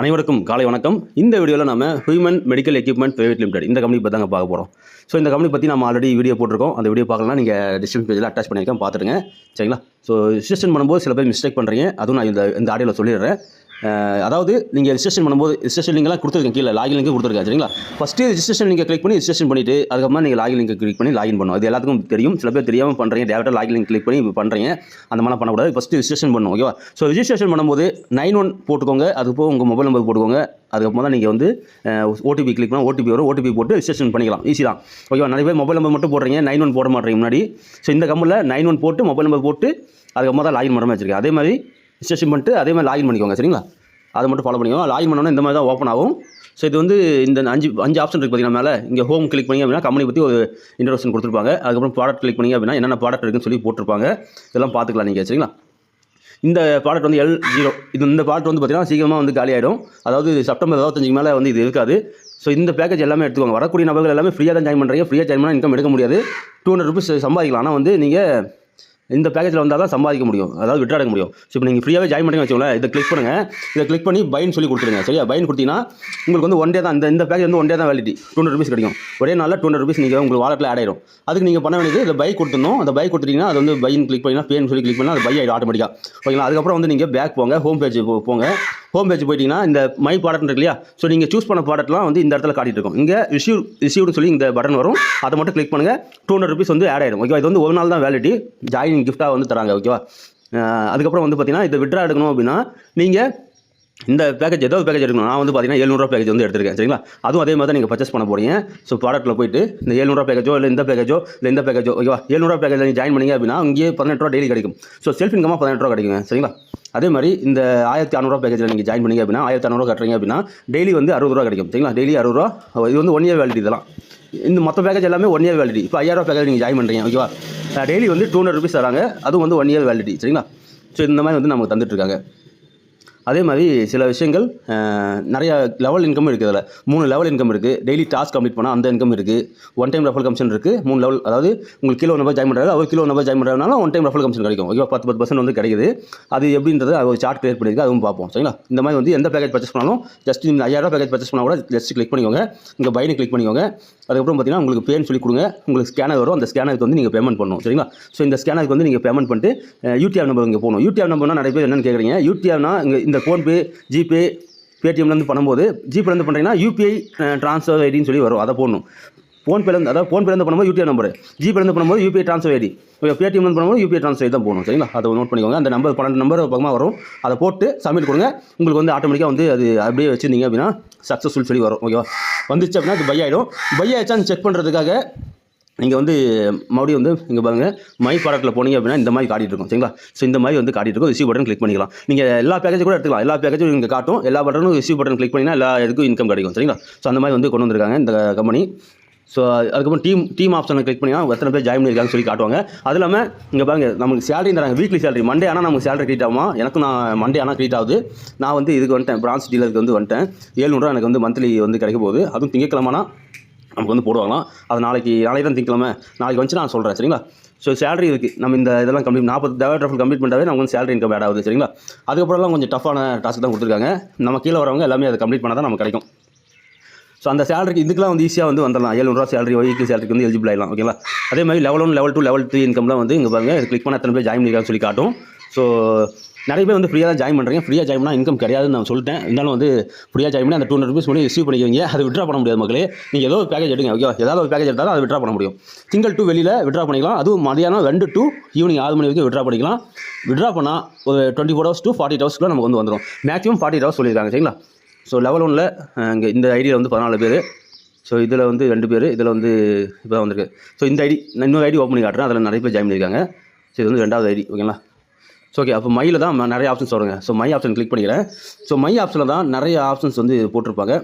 அனைவருக்கும் காலை வணக்கம். இந்த வீடியோவில் நம்ம human medical equipment private limited இந்த கம்பெனி பற்றி தாங்க பார்க்க போகிறோம் ஸோ இந்த கம்பெனி பற்றி நம்ம ஆல்ரெடி வீடியோ போட்டிருக்கோம். அந்த வீடியோ பார்க்கலாம் நீங்கள் டிஸ்கிரிப்ஷன் பேஜில் அட்டாச் பண்ணியிருக்கேன் பார்த்துருங்க சரிங்களா? ஸோ ரிஜிஸ்ட்ரேஷன் பண்ணும்போது சில பேர் மிஸ்டேக் பண்ணுறீங்க அதுவும் நான் இந்த இந்த ஆடியோவில் சொல்லிடுறேன். அதாவது நீங்கள் ரிஜிஸ்ட்ரேஷன் பண்ணும்போது ரிஜிஸ்ட்ரேஷன் லிங்க்லாம் கொடுத்துருக்கேன் கீழே. லாகின் லிங்க் கொடுத்துருக்கேன் சரிங்களா? ஃபஸ்ட்டு ரிஜிஸ்ட்ரேஷன் நீங்கள் கிளிக் பண்ணி ரிஜிஸ்ட்ரேஷன் பண்ணிட்டு அதுக்கப்புறமா நீங்கள் லாகின் லிங்க் கிளிக் பண்ணி லாகின் பண்ணும். அது எல்லாத்துக்கும் தெரியும். சில பேர் தெரியாமல் பண்ணுறீங்க டேரக்டாக லாகின் லிங்க் கிளிக் பண்ணி இப்போ பண்ணுறீங்க அந்த மாதிரி பண்ணக்கூடாது. ஃபஸ்ட்டு ரிஜிஸ்ட்ரேஷன் பண்ணணும் ஓகேவா ஸோ ரிஜிஸ்ட்ரேஷன் பண்ணும்போது நைன் ஒன் போட்டுக்கோங்க. அதுக்கப்புறம் போக உங்கள் மொபைல் நம்பர் போட்டுக்கோங்க. அதுக்கப்புறம் தான் நீங்கள் வந்து ஓடிபி கிளிக் பண்ணால் ஓடிபி வரும். ஓடிபி போட்டு ரிஜிஸ்ட்ரேஷன் பண்ணிக்கலாம். ஈஸி தான். ஓகேவா நிறைய பேர் மொபைல் நம்பர் மட்டும் போடுறீங்க. நைன் ஒன் போட மாட்டீங்க முன்னாடி. ஸோ இந்த கம்பெனியில் நைன் ஒன் போட்டு மொபைல் நம்பர் போட்டு அதுக்கப்புறம் தான் லாகின் பண்ண வச்சிருக்கேன். அதே மாதிரி ரிஜிஸ்ட்ரேஷன் பண்ணிட்டு அதே மாதிரி லாகின் பண்ணிக்கோங்க சரிங்களா? அதை மட்டும் ஃபாலோ பண்ணிக்கோங்க. லாகின் பண்ணோன்னா இந்த மாதிரி தான் ஓப்பன் ஆகும். ஸோ இது வந்து இந்த அஞ்சு அஞ்சு ஆப்ஷன் இருக்குது பார்த்தீங்கன்னா மேலே? இங்கே ஹோம் கிளிக் பண்ணி அப்படின்னா கம்பெனி பற்றி ஒரு இன்ட்ரோடக்ஷன் கொடுத்துருப்பாங்க. அதுக்கப்புறம் ப்ராடக்ட் கிளிக் பண்ணி அப்படின்னா என்னென்ன ப்ராடக்ட் இருக்குன்னு சொல்லி போட்டிருப்பாங்க. இதெல்லாம் பார்த்துக்கலாம் நீங்கள் சரிங்களா? இந்த ப்ராடக்ட் வந்து எல் ஜீரோ இது இந்த ப்ராடக்ட் வந்து பார்த்தீங்கன்னா சீக்கிரமாக வந்து காலி ஆகிடும் அதாவது செப்டம்பர் இருபத்தஞ்சுக்கு மேலே வந்து இது இருக்காது. ஸோ இந்த பேக்கேஜ் எல்லாமே எடுத்துக்கோங்க. வரக்கூடிய நபர்கள் எல்லாமே ஃப்ரீயாக தான் ஜாயின் பண்ணுறீங்க ஃப்ரீயாக ஜாயின் பண்ணால் இன்கம் எடுக்க முடியாது. டூ ஹண்ட்ரட் ருபீஸ் சம்பாதிக்கலாம். ஆனால் வந்து நீங்கள் இந்த பேக்கேஜில் வந்தால் தான் சம்பாதிக்க முடியும். அதாவது விட்ரா எடுக்க முடியும். ஸோ இப்போ நீங்கள் ஃப்ரீயாகவே ஜாயின் பண்ணி வச்சுக்கோங்களேன். இதை கிளிக் பண்ணுங்கள் இதை கிளிக் பண்ணி பைன்னு சொல்லி கொடுத்துருங்க சரியா? பைன் கொடுத்தீங்கன்னா உங்களுக்கு வந்து ஒன் டே தான். இந்த இந்த பேக்கேஜ் வந்து ஒன் டே தான் வேலிட்டி டூ ஹண்ட்ரட் ருபீஸ் கிடைக்கும். ஒரே நாளில் டூ ஹண்ட்ரட் ருபீஸ் நீங்கள் உங்களுக்கு வாலெட்டில் ஆட் ஆயிடும் அதுக்கு நீங்கள் பண்ண வேண்டியது இந்த பை கொடுத்துருந்தோம் அந்த பை கொடுத்துட்டீங்கன்னா அது வந்து பைன் கிளிக் பண்ணிங்கன்னா பேன்னு சொல்லி கிளிக் பண்ணால் அது பை ஆகிடும் ஆட்டோமேட்டிக்காக ஓகேங்களா? அதுக்கப்புறம் வந்து நீங்கள் பேக் போங்க. ஹோம் பேஜ் போங்க. ஹோம் பேஜ் போயிட்டீங்கன்னா இந்த மை ப்ராடக்ட் இருக்கு இல்லையா? ஸோ நீங்கள் சூஸ் பண்ண ப்ராடக்ட்லாம் வந்து இந்த இடத்துல காட்டிட்டு இருக்கும். இங்கே ரிசீவ் ரிசீவ்னு சொல்லி இந்த பட்டன் வரும். அதை மட்டும் கிளிக் பண்ணுங்கள் டூ ஹண்ட்ரட் ருபீஸ் வந்து ஆட் ஆயிடும் ஓகேவா இது வந்து ஒரு நாள் தான் வேலிட்டி ஜாயினிங் கிஃப்ட்டாக வந்து தராங்க. ஓகேவா அதுக்கப்புறம் வந்து பார்த்தீங்கன்னா இதை விட்ரா எடுக்கணும் அப்படின்னா நீங்கள் இந்த பேக்கேஜ் ஏதோ பேக்கேஜ் எடுக்கணும். நான் வந்து பார்த்தீங்கன்னா எழுநூறுவா பேக்கேஜ் வந்து எடுத்திருக்கேன். சரிங்களா? அதுவும் அதே மாதிரி தான் நீங்கள் பர்ச்சேஸ் பண்ண போகிறீங்க ஸோ ப்ராடக்ட்டில் போயிட்டு இந்த ஏழ்நூறுவா பேக்கேஜோ இல்லை இந்த பேக்கேஜோ இல்லை இந்த பேக்கேஜோ ஓகேவா ஏழ்நூறுவா பேக்கேஜ் நீங்கள் ஜாயின் பண்ணீங்க அப்படின்னா இங்கேயே பதினெட்டு ரூபா டெய்லி கிடைக்கும். ஸோ செல்ஃப் இன்கமாக பதினெட்டு ரூபா கிடைக்குங்க. சரிங்களா? அதே மாதிரி இந்த ஆயிரத்தி அறநூறுவா பேக்கேஜில் நீங்கள் ஜாயின் பண்ணிங்க அப்படின்னா ஆயிரத்தி அறநூறுவா கட்டுறீங்க அப்படின்னா டெய்லி வந்து அறுபது ரூபா கிடைக்கும். சரிங்களா? டெய்லி அறுபது ரூபா. இது வந்து ஒன் இயர் வேலிட்டி இதெல்லாம். இந்த மொத்த பேக்கேஜ் எல்லாமே ஒன் இயர் வேலிட்டி இப்போ ஐயாயிரம் பேக்கேஜ் நீங்கள் ஜாயின் பண்ணுறீங்க ஓகேவா டெய்லி வந்து டூ ஹண்ட்ரட் ருபீஸ் தராங்க. அதுவும் வந்து ஒன் இயர் வேலிட்டி சரிங்களா? ஸோ இந்த மாதிரி வந்து நமக்கு தந்துட்டுருக்காங்க அதே மாதிரி சில விஷயங்கள் நிறையா லெவல் இன்கம் இருக்குது அதில் மூணு லெவல் இன்கம் இருக்குது டெய்லி டாஸ்க் கம்ப்ளீட் பண்ணால் அந்த இன்கம் இருக்குது ஒன் டைம் ரெஃபல் கமிஷன் இருக்குது மூணு லெவல் அதாவது உங்களுக்கு கிலோ நம்பர் ஜாயின் பண்ணுறாரு அவர் கிலோ நம்பர் ஜாயின் பண்ணுறதுனால ஒன் டைம் ரெஃபல் கமிஷன் கிடைக்கும். ஓகேவா பத்து பத்து பர்சன்ட் வந்து கிடைக்குது. அது எப்படின்றது அது ஒரு சார்ட் கிரியேட் பண்ணியிருக்கு அதுவும் பார்ப்போம். சரிங்களா? இந்த மாதிரி வந்து எந்த பேக்கேஜ் பர்ச்சேஸ் பண்ணாலும் ஜஸ்ட் இந்த ஐயாயிரம் பேக்கேஜ் பர்ச்சேஸ் பண்ணால் கூட ஜஸ்ட் கிளிக் பண்ணிக்கோங்க. இங்கே பைனை கிளிக் பண்ணிக்கோங்க. அதுக்கப்புறம் பார்த்தீங்கன்னா உங்களுக்கு பேன் சொல்லி கொடுங்க. உங்களுக்கு ஸ்கேனர் வரும். அந்த ஸ்கேனருக்கு வந்து நீங்கள் பேமெண்ட் பண்ணணும். சரிங்களா? ஸோ இந்த ஸ்கேனருக்கு வந்து நீங்கள் பேமெண்ட் பண்ணிட்டு யூடிஆர் நம்பர் இங்கே போகணும் யூடிஆர் நம்பர்னா நிறைய பேர் என்னென்னு கேட்குறீங்க யூடிஆர்னா இங்கே இந்த ஃபோன்பே ஜிபே பேடிஎம்லேருந்து பண்ணும்போது ஜிபேலேருந்து பண்ணுறீங்கன்னா யூபிஐ ட்ரான்ஸ்ஃபர் ஐடின்னு சொல்லி வரும். அதை போடணும். ஃபோன்பேலேருந்து அதாவது ஃபோன்பேலேருந்து பண்ணும்போது யூபிஐ நம்பர் ஜிபேலேருந்து பண்ணும்போது யூபிஐ ட்ரான்ஸ்ஃபர் ஐடி பேடிஎம்லேருந்து பண்ணும்போது யூபிஐ ட்ரான்ஸ்ஃபர் தான் போகணும் சரிங்களா? அதை நோட் பண்ணிக்கோங்க. அந்த நம்பர் பன்னெண்டு நம்பர் பக்கமாக வரும். அதை போட்டு சப்மிட் கொடுங்க. உங்களுக்கு வந்து ஆட்டோமேட்டிக்காக வந்து அது அப்படியே வச்சுருந்தீங்க அப்படின்னா சக்ஸஸ்ஃபுல் சொல்லி வரும். ஓகேவா வந்துச்சு அப்படின்னா அது பை ஆகிடும் பை ஆயிடுச்சான்னு செக் பண்ணுறதுக்காக நீங்கள் வந்து மறுபடியும் வந்து இங்கே பாருங்கள் மை ப்ராடக்ட்டில் போனீங்க அப்படின்னா இந்த மாதிரி காட்டிட்டு இருக்கும் சரிங்களா? ஸோ இந்த மாதிரி வந்து காட்டிட்டு இருக்கும் ரிசீவ் பட்டன் கிளிக் பண்ணிக்கலாம். நீங்கள் எல்லா பேக்கேஜ் கூட எடுத்துக்கலாம். எல்லா பேக்கேஜும் இங்கே காட்டும். எல்லா பட்டனும் ரிசீவ் பட்டன் கிளிக் பண்ணினா எல்லா இதுக்கும் இன்கம் கிடைக்கும் சரிங்களா? ஸோ அந்த மாதிரி வந்து கொண்டு வந்திருக்காங்க இந்த கம்பெனி ஸோ அதுக்கப்புறம் டீம் டீம் ஆப்ஷனை கிளிக் பண்ணினா எத்தனை பேர் ஜாயின் பண்ணியிருக்காங்கன்னு சொல்லி காட்டுவாங்க. அது இல்லாமல் இங்கே பாருங்க நமக்கு சேலரி தராங்க வீக்லி சேலரி மண்டே ஆனால் நமக்கு சேலரி க்ரீட் ஆகும்? எனக்கும் நான் மண்டே ஆனால் க்ரீட் ஆகுது. நான் வந்து இதுக்கு வந்துட்டேன் பிரான்ச் டீலருக்கு வந்து வந்துட்டேன். ஏழ்நூறுவா எனக்கு வந்து மந்த்லி வந்து கிடைக்க போகுது. அதுவும் திங்கக்கிழமைனா நமக்கு வந்து போடுவாங்களாம். அது நாளைக்கு நாளைக்கு தான் திங்கலாமே நாளைக்கு வந்து நான் சொல்கிறேன் சரிங்களா? ஸோ சேலரி இருக்குது நம்ம இந்த இதெல்லாம் கம்ப்ளீட் நாற்பது தேவை ட்ரஃபல் கம்ப்ளீட் பண்ணாவே நமக்கு வந்து சேலரி இன்கம் ஆட் ஆகுது சரிங்களா? அதுக்கப்புறம்லாம் கொஞ்சம் டஃப்பான டாஸ்க் தான் கொடுத்துருக்காங்க. நம்ம கீழே வரவங்க எல்லாமே அதை கம்ப்ளீட் பண்ணால் தான் நமக்கு கிடைக்கும். ஸோ அந்த சேலரிக்கு இதுக்கெலாம் வந்து ஈஸியாக வந்து வந்துடலாம். ஏழுநூறுவா சேலரி ஒய்க்கு சேலரிக்கு வந்து எலிஜிபிள் ஆகலாம் ஓகேங்களா அதே மாதிரி level one level two level three இன்கம்லாம் வந்து இங்கே பாருங்கள் கிளிக் பண்ண எத்தனை பேர் ஜாயின் பண்ணிருக்காங்கன்னு சொல்லி காட்டும். ஸோ நிறைய பேர் வந்து ஃப்ரீயாக தான் ஜாயின் பண்ணுறீங்க ஃப்ரீயாக ஜாயின் பண்ணால் இன்கம் கிடையாதுன்னு நான் சொல்லிட்டேன். இருந்தாலும் வந்து ஃப்ரீயாக ஜாயின் பண்ணி அந்த டூ ஹண்ட்ரட் ருபீஸ் பண்ணி ரிசீவ் பண்ணிக்குவீங்க. அதை விட்ரா பண்ண முடியாது மக்களே. நீங்கள் ஏதோ ஒரு பேக்கேஜ் எடுங்க ஓகே ஏதாவது ஒரு பேக்கேஜ் எடுத்தாலும் அதை விட்ரா பண்ண முடியும். திங்கள் டூ வெளியில் விட்ரா பண்ணிக்கலாம். அதுவும் மதியானம் ரெண்டு டூ ஈவினிங் ஆறு மணி வரைக்கும் விட்ரா பண்ணிக்கலாம். விட்ரா பண்ணால் ஒரு twenty four hours to forty ஹவர்ஸ்க்குள்ள நமக்கு வந்து வந்துடும் மேக்ஸிமம் ஃபார்ட்டி ஹவர்ஸ் சொல்லியிருக்காங்க சரிங்களா? ஸோ லெவல் ஒனில் இங்கே இந்த ஐடியில் வந்து பதினாலு பேர். ஸோ இதில் வந்து ரெண்டு பேர். இதில் வந்து இப்போ வந்திருக்கு. ஸோ இந்த ஐடி நான் இன்னொரு ஐடி ஓப்பன் பண்ணி காட்டுறேன். அதில் நிறைய பேர் ஜாயின் பண்ணியிருக்காங்க. ஸோ இது வந்து ரெண்டாவது ஐடி ஓகேங்களா ஸோ ஓகே அப்போ மையில் தான் நிறைய ஆப்ஷன்ஸ் வருங்க. ஸோ மை ஆப்ஷன் கிளிக் பண்ணிக்கிறேன். ஸோ மை ஆப்ஷனில் தான் நிறைய ஆப்ஷன்ஸ் வந்து போட்டிருப்பாங்க.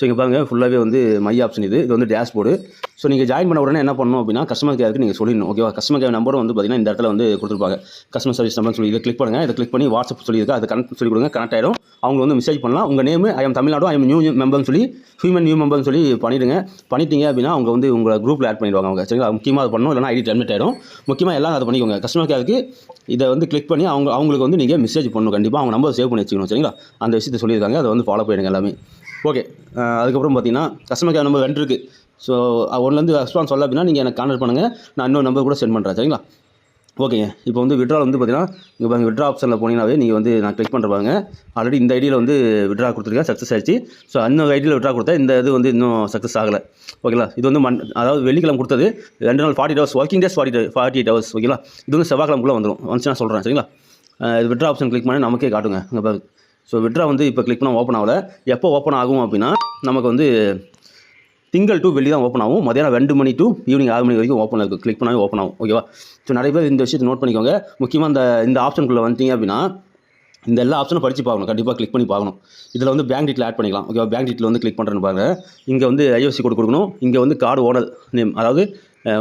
ஸோ இங்கே பாருங்க ஃபுல்லாகவே வந்து மை ஆப்ஷன் இது. இது வந்து டேஷ்போர்டு ஸோ நீங்கள் ஜாயின் பண்ண உடனே என்ன பண்ணணும் அப்படின்னா கஸ்டமர் கேருக்கு நீங்கள் சொல்லிடணும் ஓகேவா கஸ்டமர் கேர் நம்பரும் வந்து பார்த்தீங்கன்னா இந்த இடத்துல வந்து கொடுத்துருப்பாங்க. கஸ்டமர் சர்வீஸ் நம்பர் சொல்லி இதை கிளிக் பண்ணுங்கள் இதை கிளிக் பண்ணி வாட்ஸ்அப் சொல்லியிருக்கா அதை கனெக்ட் சொல்லி கொடுங்க கனெக்ட் ஆகிடும் அவங்க வந்து மெசேஜ் பண்ணலாம். உங்கள் name I am Tamil Nadu I am new மெம்பர்னு சொல்லி ஹியூமன் நியூ மெம்பர்னு சொல்லி பண்ணிவிடுங்க பண்ணிட்டீங்க அப்படின்னா அவங்க வந்து உங்களை குரூப்பில் ஆட் பண்ணிடுவாங்க அவங்க. சரிங்களா? முக்கியமாக அது பண்ணணும் இல்லைனா ஐடி டெர்மினேட் ஆகிடும் முக்கியமாக எல்லாம் அதை பண்ணிக்கோங்க. கஸ்டமர் கேருக்கு இதை வந்து கிளிக் பண்ணி அவங்க அவங்களுக்கு வந்து நீங்கள் மெசேஜ் பண்ணணும். கண்டிப்பாக அவங்க நம்பர் சேவ் பண்ணி வச்சுக்கணும். சரிங்களா? அந்த விஷயத்தை சொல்லியிருக்காங்க. அதை வந்து ஃபாலோ பண்ணிடுங்க எல்லாமே. ஓகே அதுக்கப்புறம் பார்த்தீங்கன்னா கஸ்டமர் கேர் நம்பர் ரெண்டு இருக்குது ஸோ ஒன்றுலேருந்து ரெஸ்பான்ஸ் சொல்ல அப்படின்னா நீங்கள் எனக்கு கான்டக்ட் பண்ணுங்கள் நான் இன்னொரு நம்பர் கூட சென்ட் பண்ணுறேன் சரிங்களா? ஓகேங்க இப்போ வந்து விட்ரா வந்து பார்த்தீங்கன்னா இங்கே பாருங்க விட்ரா ஆப்ஷனில் போனீங்கன்னாவே நீங்கள் வந்து நான் கிளிக் பண்ணுற பாருங்க. ஆல்ரெடி இந்த ஐடியில் வந்து விட்ரா கொடுத்துருக்கேன் சக்ஸஸ் ஆயிடுச்சு. ஸோ அந்த ஐடியில் விட்ரா கொடுத்தா இந்த இது வந்து இன்னும் சக்ஸஸ் ஆகலை. ஓகேங்களா இது வந்து மண் அதாவது வெள்ளிக்கிழமை கொடுத்தது ரெண்டு நாள் forty hours working days forty forty eight hours ஓகேங்களா இது வந்து செவ்வாய்க்கிழமைக்குள்ளே வந்துடும் ஒன்ஸ் நான் சொல்கிறேன் சரிங்களா? இது விட்ரா ஆப்ஷன் கிளிக் பண்ணி நமக்கே காட்டுங்க இங்கே பாருங்க. ஸோ விட்ரா வந்து இப்போ கிளிக் பண்ணால் ஓப்பன் ஆகல. எப்போ ஓப்பன் ஆகும் அப்படின்னா நமக்கு வந்து திங்கள் டு வெள்ளி தான் ஓப்பன் ஆகும். மதியானம் ரெண்டு மணி டு ஈவினிங் ஆறு மணி வரைக்கும் ஓப்பன் இருக்கும் கிளிக் பண்ணாலே ஓப்பன் ஆகும். ஓகேவா ஸோ நிறைய பேர் இந்த விஷயத்தை நோட் பண்ணிக்கோங்க. முக்கியமாக இந்த இந்த ஆப்ஷனுக்குள்ளே வந்துட்டீங்க அப்படின்னா இந்த எல்லா ஆப்ஷனும் படித்து பார்க்கணும். கண்டிப்பாக கிளிக் பண்ணி பார்க்கணும். இதில் வந்து பேங்க் டீட்டில் ஆட் பண்ணிக்கலாம். ஓகேவா பேங்க் டீட்டில் வந்து கிளிக் பண்ணுறேன்னு பாருங்க. இங்கே வந்து ஐஎஃப்சி கொடு கொடுக்கணும். இங்கே வந்து கார்டு ஓனர் நேம் அதாவது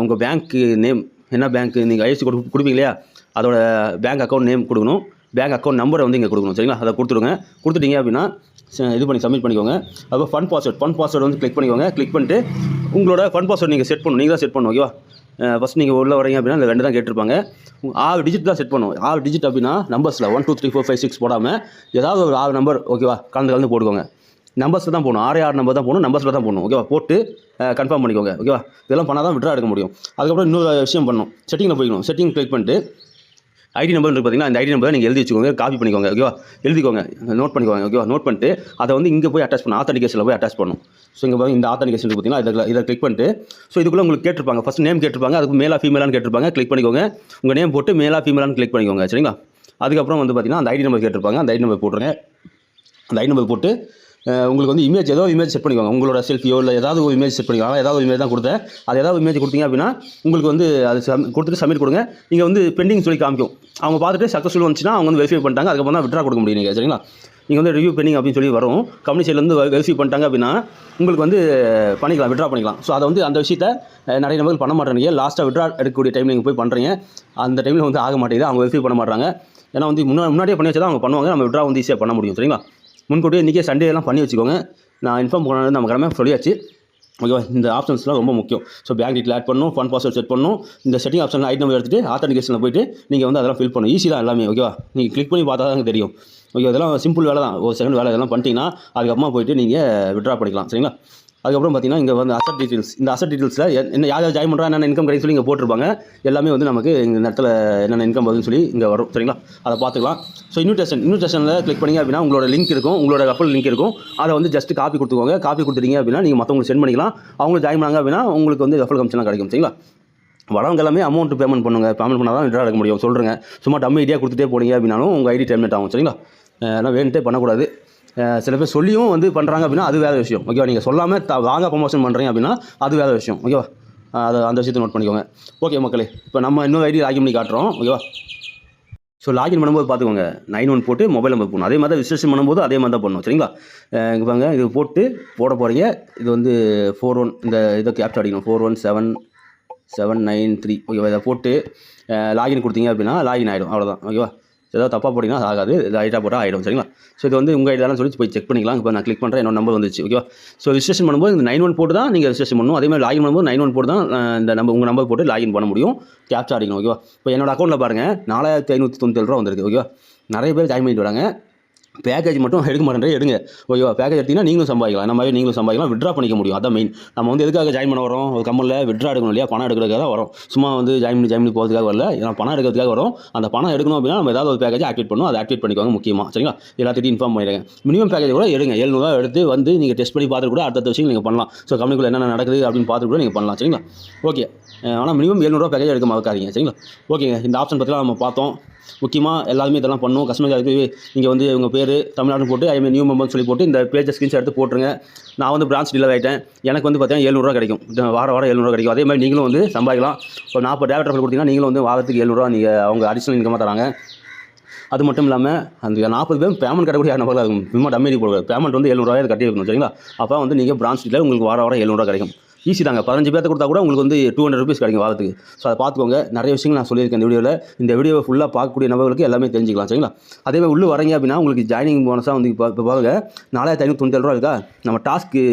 உங்கள் பேங்க்கு நேம் என்ன பேங்க்கு நீங்கள் ஐஎஃப்சி கொடு கொடுப்பீங்க இல்லையா? அதோட பேங்க் அக்கௌண்ட் நேம் கொடுக்கணும். பேங்க் அக்கௌண்ட் நம்பரை வந்து இங்கே கொடுக்கணும். சரிங்களா? அதை கொடுத்துருங்க கொடுத்துட்டீங்க அப்படின்னா இது பண்ணி சப்மிட் பண்ணிக்கோங்க. அப்போ ஃபன் பாஸ்வேர்ட் ஃபன் பாஸ்வேர்டு வந்து கிளிக் பண்ணிக்கோங்க. கிளிக் பண்ணிட்டு உங்களோட ஃபன் பாஸ்வேர்டு நீங்கள் செட் பண்ணணும். நீங்கள் தான் செட் பண்ணணும் ஓகேவா ஃபஸ்ட் நீங்கள் உள்ள வரீங்க அப்படின்னா இந்த ரெண்டு தான் கேட்டிருப்பாங்க. ஆறு டிஜிட் தான் செட் பண்ணுவோம் ஆறு டிஜிட் அப்படின்னா நம்பர்ஸில் one two three four five six போடாமல் ஏதாவது ஒரு ஆறு நம்பர் ஓகேவா கலந்து கலந்து போட்டுக்கோங்க. நம்பர்ஸில் தான் போகணும் ஆறே ஆறு நம்பர் தான் போகணும் நம்பர்ஸில் தான் போகணும் ஓகேவா போட்டு கன்ஃபார்ம் பண்ணிக்கோங்க ஓகேவா இதெல்லாம் பண்ணால் தான் விட்ரா எடுக்க முடியும். அதுக்கப்புறம் இன்னொரு விஷயம் பண்ணணும். செட்டிங்கில் போய்க்கணும். செட்டிங் கிளிக் பண்ணிட்டு ஐடி நம்பர் பார்த்தீங்கன்னா அந்த ஐடி நம்பரை நீங்கள் எழுதி வச்சுக்கோங்க காப்பி பண்ணிக்கோங்க ஓகேவா எழுதிக்கோங்க நோட் பண்ணிக்கோங்க ஓகேவா நோட் பண்ணிட்டு அதை வந்து இங்கே போய் அட்டாச் பண்ணணும் ஆத்தன்டிகேஷனில் போய் அட்டாச் பண்ணணும். ஸோ இங்கே இந்த ஆத்தன்டிகேஷன் பார்த்தீங்கன்னா இதில் இதை கிளிக் பண்ணிட்டு ஸோ இதுக்குள்ளே உங்களுக்கு கேட்டிருப்பாங்க. ஃபஸ்ட் நேம் கேட்டிருப்பாங்க அதுக்கு மேலா ஃபீமேலான்னு கேட்டிருப்பாங்க. கிளிக் பண்ணிக்கோங்க. உங்கள் நேம் போட்டு மேலா ஃபீமேலான்னு கிளிக் பண்ணிக்கோங்க சரிங்களா? அதுக்கப்புறம் வந்து பார்த்தீங்கன்னா அந்த ஐடி நம்பர் கேட்டிருப்பாங்க. அந்த ஐடி நம்பர் போட்டுருங்க. அந்த ஐடி நம்பர் போட்டு உங்களுக்கு வந்து இமேஜ் ஏதோ இமேஜ் செட் பண்ணிக்கோங்க. உங்களோட செல்ஃபியோ இல்லை ஏதாவது ஒரு இமேஜ் செட் பண்ணிக்கோங்க ஏதாவது ஒரு இமேஜ் தான் கொடுத்தேன். அது ஏதாவது இமேஜ் கொடுத்தீங்க அப்படின்னா உங்களுக்கு வந்து அது கொடுத்துட்டு சப்மிட் கொடுங்க. நீங்கள் வந்து பெண்டிங் சொல்லி காமிக்கும். அவங்க பார்த்துட்டு சக்ஸஸ்ஃபுல் வந்துச்சுன்னா அவங்க வந்து வெரிஃபை பண்ணிட்டாங்க. அதுக்கப்புறம் தான் விட்ரா கொடுக்க முடியும் நீங்கள் சரிங்களா? நீங்கள் வந்து ரிவ்யூ பெண்டிங் அப்படின்னு சொல்லி வரும். கம்பெனி சைட்லேருந்து வெரிஃபை பண்ணிட்டாங்க அப்படின்னா உங்களுக்கு வந்து பண்ணிக்கலாம் விட்ரா பண்ணிக்கலாம். ஸோ அதை வந்து அந்த விஷயத்த நிறைய நபர்கள் பண்ண மாட்டேறீங்க. லாஸ்ட்டாக விட்ரா எடுக்கக்கூடிய டைம் நீங்கள் போய் பண்ணுறீங்க அந்த டைமில் வந்து ஆக மாட்டேங்குது. அவங்க வெரிஃபை பண்ண மாட்டாங்க ஏன்னா வந்து முன்னா முன்னாடியே பண்ணி வச்சா தான் அவங்க பண்ணுவாங்க. நம்ம விட்ரா வந்து ஈஸியாக பண்ண முடியும் சரிங்களா? முன்கூட்டியே இன்றைக்கே சண்டே எல்லாம் பண்ணி வச்சுக்கோங்க. நான் இன்ஃபார்ம் பண்ணது நம்ம கிளம்ப சொல்லியாச்சு. ஓகேவா இந்த ஆப்ஷன்ஸ்லாம் ரொம்ப முக்கியம். ஸோ பேங்க் டீட்டில் ஆட் பண்ணணும் ஃபன் பாஸ்வேர்ட் செட் பண்ணணும். இந்த செட்டிங் ஆப்ஷன் ஐடி நம்பர் எடுத்துட்டு ஆத்தன்டிகேஷனில் போயிட்டு நீங்கள் வந்து அதெல்லாம் ஃபில் பண்ணணும். ஈஸி தான் எல்லாமே ஓகேவா நீங்கள் கிளிக் பண்ணி பார்த்தா தான் தெரியும். ஓகே இதெல்லாம் சிம்பிள் வேலை தான். ஒரு செகண்ட் வேலை இதெல்லாம் பண்ணிட்டீங்கன்னா அதுக்கப்புறமா போயிட்டு நீங்கள் விட்ரா பண்ணிக்கலாம். சரிங்களா? அதுக்கப்புறம் பார்த்தீங்கன்னா இங்கே வந்து அசட் டீட்டெயில்ஸ் இந்த அசட் டீட்டெயில்ஸில் என்ன யார் யார் ஜாயின் பண்ணுறா என்னென்ன இன்கம் கிடைக்கும் சொல்லி இங்கே போட்டிருப்பாங்க. எல்லாமே வந்து நமக்கு இந்த இடத்துல என்னென்ன இன்கம் வருதுன்னு சொல்லி இங்கே வரும். சரிங்களா? அதை பார்த்துக்கலாம். ஸோ இன்விடேஷன் இன்விடேஷனில் கிளிக் பண்ணீங்க அப்படின்னா உங்களோட லிங்க் இருக்கும். உங்களோட கப்பல் லிங்க் இருக்கும். அதை வந்து ஜஸ்ட் காப்பி கொடுத்துக்கோங்க. காப்பி கொடுத்துட்டீங்க அப்படின்னா நீங்கள் மற்றவங்களுக்கு சென்ட் பண்ணிக்கலாம். அவங்க ஜாயின் பண்ணாங்க அப்படின்னா உங்களுக்கு வந்து கப்பல் கமிஷன்லாம் கிடைக்கும். சரிங்களா? வரவங்க எல்லாமே அமௌண்ட் பேமெண்ட் பண்ணுங்க. பேமெண்ட் பண்ணால் தான் விட்ரா எடுக்க முடியும். சொல்கிறேங்க சும்மா டம்மி ஐடியா கொடுத்துட்டே போனீங்க அப்படின்னாலும் உங்கள் ஐடி டெர்மினேட் ஆகும். சரிங்களா? ஏன்னா வேணுட்டே பண்ணக்கூடாது. சில பேர் சொல்லியும் வந்து பண்ணுறாங்க அப்படின்னா அது வேறு விஷயம். ஓகேவா? நீங்கள் சொல்லாமல் த வாங்க ப்ரொமோஷன் பண்ணுறீங்க அப்படின்னா அது வேறு விஷயம். ஓகேவா? அதை அந்த விஷயத்தை நோட் பண்ணிக்கோங்க. ஓகே மக்களே இப்போ நம்ம இன்னொரு ஐடி லாகின் பண்ணி காட்டுறோம். ஓகேவா? ஸோ லாகின் பண்ணும்போது பார்த்துக்கோங்க. நைன் ஒன் போட்டு மொபைல் நம்பர் போடணும். அதே மாதிரி தான் ரிஜிஸ்ட்ரேஷன் பண்ணும்போது அதே மாதிரி தான் பண்ணணும் சரிங்களா? இங்கே பாருங்க. இது போட்டு போட போகிறீங்க இது வந்து ஃபோர் ஒன் இந்த இதை கேப்ச்சர் அடிக்கணும். Four one seven seven nine three ஓகேவா? இதை போட்டு லாகின் கொடுத்தீங்க அப்படின்னா லாகின் ஆகிடும் அவ்வளோதான் ஓகேவா? ஏதாவது தப்பாக போட்டிங்கன்னா அது ஆகாது. இது போட்டால் ஆகிடும் சரிங்களா? ஸோ இது வந்து உங்கள் ஐடியாலும் சொல்லி போய் செக் பண்ணிக்கலாம். இப்போ நான் கிளிக் பண்ணுறேன் என்னோட நம்பர் வந்துச்சு ஓகேவா ஸோ ரிஜிஸ்ட்ரேஷன் பண்ணும்போது இந்த நைன் ஒன் போட்டு தான் நீங்கள் ரிஜிஸ்ட்ரேஷன் பண்ணணும். அதே மாதிரி லாகின் பண்ணும்போது நைன் ஒன் போட்டு தான் இந்த நம்பர் உங்கள் நம்பர் போட்டு லாகின் பண்ண முடியும். கேப்சா அடிக்கணும் ஓகேவா இப்போ என்னோட அக்கௌண்ட்டில் பாருங்கள் நாலாயிரத்தி ஐநூற்றி தொண்ணூற்றி ரூபா வந்திருக்கு ஓகேவா நிறைய பேர் ஜாயின் பண்ணிட்டு வராங்க. பேக்கேஜ் மட்டும் எடுக்க மாட்டேன் எடுங்க. ஓகேவா பேக்கேஜ் எடுத்தீங்கன்னா நீங்களும் சம்பாதிக்கலாம். நம்ம மாதிரி நீங்களும் சம்பாதிக்கலாம். விட்ரா பண்ணிக்க முடியும். அதான் மெயின் நம்ம வந்து எதுக்காக ஜாயின் பண்ண வரோம் ஒரு கம்பெனியில் விட்ரா எடுக்கணும் இல்லையா? பணம் எடுக்கிறதுக்காக தான் வரும் சும்மா வந்து ஜாயின் பண்ணி ஜாயின் பண்ணி போகிறதுக்காக வரல. ஏன்னா பணம் எடுக்கிறதுக்காக வரும் அந்த பணம் எடுக்கணும் அப்படின்னா நம்ம ஏதாவது ஒரு பேக்கேஜ் ஆக்டிவேட் பண்ணணும் அதை ஆக்டிவேட் பண்ணிக்கோங்க முக்கியமாக சரிங்களா? எல்லாத்தையும் இன்ஃபார்ம் பண்ணிடுங்க. மினிமம் பேக்கேஜ் கூட எடுங்க. எழுநூறுவா எடுத்து வந்து நீங்கள் டெஸ்ட் பண்ணி பார்த்துட்டு கூட அடுத்த விஷயம் நீங்கள் பண்ணலாம். ஸோ கம்பெனிக்குள்ள என்னென்ன நடக்குது அப்படின்னு பார்த்துட்டு கூட நீங்கள் பண்ணலாம். சரிங்களா? ஓகே ஆனால் மினிமம் எழுநூறுவா பேக்கேஜ் எடுக்க மறக்காதீங்க சரிங்களா? ஓகேங்க இந்த ஆப்ஷன் பற்றிலாம் நம்ம பார்த்தோம். முக்கியமாக எல்லாருமே இதெல்லாம் பண்ணும். கஸ்டமர் கேருக்கு நீங்கள் வந்து உங்கள் பேர் தமிழ்நாடு போட்டு ஐ நியூ மெம்பர்னு சொல்லி போட்டு இந்த பேஜை ஸ்க்ரீன்ஷாட் எடுத்து போட்டுருங்க. நான் வந்து பிரான்ச் டீலர் ஆகிட்டேன் எனக்கு வந்து பார்த்தீங்கன்னா ஏழ்நூறுவா கிடைக்கும். வார வாரம் வாரம் எழுநூறுவா கிடைக்கும். அதே மாதிரி நீங்களும் வந்து சம்பாதிக்கலாம். இப்போ நாற்பது டேரக்டர் கொடுத்தீங்கன்னா நீங்களும் வந்து வாரத்துக்கு ஏழ்நூறுவா நீங்கள் அவங்க அடிஷனல் இன்கமாக தராங்க. அது மட்டும் இல்லாமல் அந்த நாற்பது பேரும் பேமெண்ட் கட்டக்கூடிய நபர்களாக இருக்கும் சும்மா டம்மேரி போடுவார் பேமெண்ட் வந்து எழுநூறுவாய் கட்டி இருக்கணும் சரிங்களா? அப்போ வந்து நீங்கள் பிரான்ச் டீலர் உங்களுக்கு வார வாரம் எழுநூறுவா கிடைக்கும். ஈஸி தாங்க. பதினஞ்சு பேர்த்து கொடுத்தா கூட உங்களுக்கு வந்து டூ ஹண்ட்ரட் ருபீஸ் கிடைக்கும் வாரத்துக்கு. ஸோ அதை பார்த்துக்கோங்க. நிறைய விஷயங்கள் நான் சொல்லியிருக்கேன் இந்த வீடியோவில் இந்த வீடியோவை ஃபுல்லாக பார்க்கக்கூடிய நபர்களுக்கு எல்லாமே தெரிஞ்சுக்கலாம். சரிங்களா? அதே மாதிரி உள்ளே வரீங்க அப்படின்னா உங்களுக்கு ஜாயினிங் போனஸாக வந்து இப்போ இப்போ பாருங்க. நாலாயிரத்தி ஐநூற்றி தொண்ணூற்றி ரூபா இருக்கா? நம்ம டாஸ்க்கு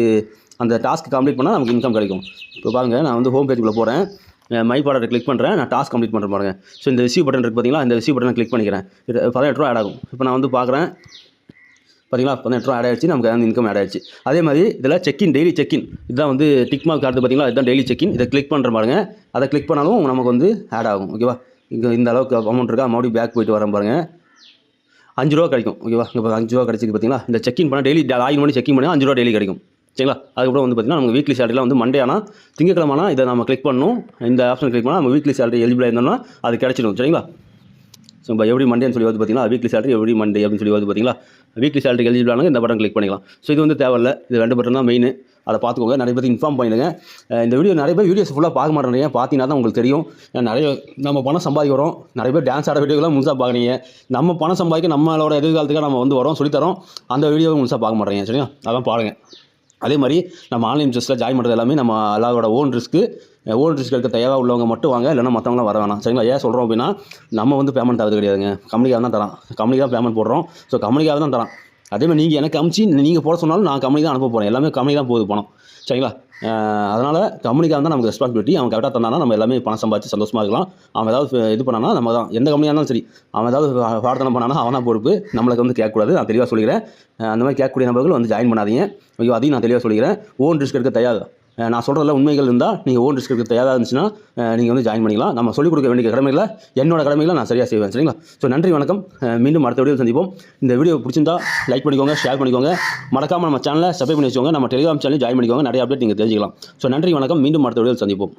அந்த டாஸ்க் கம்ப்ளீட் பண்ணால் நமக்கு இன்கம் கிடைக்கும். இப்போ பாருங்கள் நான் வந்து ஹோம் பேஜுக்குள்ளே போகிறேன் மை பாடரை கிளிக் பண்ணுறேன் நான் டாஸ்க் கம்ப்ளீட் பண்ணுறேன் பாருங்க. ஸோ இந்த ரிசீவ் பட்டன் இருக்குது பார்த்தீங்களா இந்த ரிசீவ் பட்டனை கிளிக் பண்ணிக்கிறேன். இது பதினெட்டு ரூபா ஆட் ஆகும். இப்போ நான் வந்து பார்க்குறேன். பார்த்தீங்களா பதினெட்டு ரூபா ஆட் ஆயிடுச்சு நமக்கு அந்த இன்கம் ஆட் ஆயிடுச்சு. அதே மாதிரி இதில் செக்இன் டெய்லி செக்இன் இதுதான் வந்து டிக் மார்க் கார்டு பார்த்தீங்களா இதுதான் டெய்லி செக்இன் இதை கிளிக் பண்ணுற பாருங்க. அதை கிளிக் பண்ணாலும் நமக்கு வந்து ஆட் ஆகும். ஓகேவா இங்கே இந்த அளவுக்கு அமௌண்ட் இருக்கா? மறுபடியும் பேக் போயிட்டு வரேன் பாருங்கள் அஞ்சு ரூபா கிடைக்கும். ஓகேவா இப்போ அஞ்சு ரூபா கிடைச்சிது பார்த்தீங்களா இந்த செக்இன் பண்ணால் டெய்லி லாகின் பண்ணி செக்இன் பண்ணி அஞ்சு ரூபா டெய்லி கிடைக்கும். சரிங்களா? அதுக்கப்புறம் வந்து பார்த்தீங்கன்னா நமக்கு வீக்லி சேலரிலாம் வந்து மண்டே ஆனால் திங்கக்கிழமை இதை நம்ம கிளிக் பண்ணணும். இந்த ஆப்ஷன் கிளிக் பண்ணால் நம்ம வீக்லி சேலரி எலிஜிபிளாக இருந்தோம்னா அது கிடச்சிடும். சரிங்களா? ஸோ இப்போ எப்படி மண்டேன்னு சொல்லி வந்து பார்த்தீங்கன்னா வீக்லி சேலரி எப்படி மண்டே அப்படின்னு சொல்லி வந்து பார்த்தீங்களா வீக்லி சேலரி எலிஜிபிளான இந்த பட்டன் கிளிக் பண்ணிக்கலாம். ஸோ இது வந்து தேவையில்ல. இது ரெண்டு பட்டன் தான் மெயின் அதை பார்த்துக்கோங்க. நிறைய பேருக்கு இன்ஃபார்ம் பண்ணிடுங்க. இந்த வீடியோ நிறைய பேர் வீடியோஸ் ஃபுல்லாக பார்க்க மாட்டேறீங்க பார்த்தீங்கன்னா தான் உங்களுக்கு தெரியும். ஏன்னா நிறைய நம்ம பணம் சம்பாதிக்கிறோம் நிறைய பேர் டான்ஸ் ஆட வீடியோலாம் முழுசாக பார்க்குறீங்க. நம்ம பணம் சம்பாதிக்க நம்மளோட எதிர்காலத்துக்கு நம்ம வந்து வரோம் சொல்லித்தரோம். அந்த வீடியோவை முழுசாக பார்க்க மாட்டேங்க சரிங்களா? அதான் பாருங்கள் அதே மாதிரி நம்ம ஆன்லைன் பிஸ்னஸில் ஜாயின் பண்ணுறது எல்லாமே நம்ம எல்லாரோட ஓன் ரிஸ்க்கு ஓன் ரிஸ்க்கு எடுக்க தயாராக உள்ளவங்க மட்டும் வாங்க இல்லைன்னா மற்றவங்களாம் வர வேணாம். சரிங்களா? ஏன் சொல்கிறோம் அப்படின்னா நம்ம வந்து பேமெண்ட் தரது கிடையாதுங்க. கம்பெனிக்காக தான் தரான். கம்பெனிக்கு தான் பேமெண்ட் போடுறோம். ஸோ கம்பெனிக்காக தான் தரான். அதே மாதிரி நீங்கள் எனக்கு அமிச்சு நீங்கள் போட சொன்னாலும் நான் கம்பெனி தான் அனுப்ப போகிறேன் எல்லாமே கம்பெனி தான் போகுது பணம். சரிங்களா? அதனால் கம்பெனிக்காக தான் நமக்கு ரெஸ்பான்சிபிலிட்டி அவன் கரெக்டாக தந்தானா நம்ம எல்லாமே பணம் சம்பாதிச்சு சந்தோஷமாக இருக்கலாம். அவன் ஏதாவது இது பண்ணானா நம்ம தான். எந்த கம்பெனியாக இருந்தாலும் சரி. அவன் ஏதாவது பிரார்த்தனை பண்ணானா அவனா பொறுப்பு. நம்மளுக்கு வந்து கேட்கக்கூடாது. நான் தெளிவாக சொல்லிக்கிறேன். அந்த மாதிரி கேட்கக்கூடிய நபர்கள் வந்து ஜாயின் பண்ணாதீங்க. ஐயோ அதையும் நான் தெளிவாக சொல்லிக்கிறேன். ஓன் ரிஸ்க் எடுக்க தயார்? நான் சொல்கிறதுல உண்மைகள் இருந்தால் நீங்கள் ஓன் ரிஸ்க் எடுக்க தயாராக இருந்துச்சுன்னா நீங்கள் வந்து ஜாயின் பண்ணிக்கலாம். நம்ம சொல்லிக் கொடுக்க வேண்டிய கடமைகளை என்னோட கடமைகளை நான் சரியாக செய்வேன். சரிங்களா? ஸோ நன்றி வணக்கம். மீண்டும் அடுத்த வீடியோ சந்திப்போம். இந்த வீடியோ பிடிச்சிருந்தா லைக் பண்ணிக்கோங்க ஷேர் பண்ணிக்கோங்க. மறக்காமல் நம்ம சேனலை சப்ஸ்கிரைப் பண்ணி வச்சுக்கோங்க. நம்ம டெலிகிராம் சேனல் ஜாயின் பண்ணிக்கோங்க. நிறைய அப்டேட் நீங்கள் தெரிஞ்சுக்கலாம். ஸோ நன்றி வணக்கம். மீண்டும் அடுத்த வீடியோ சந்திப்போம்.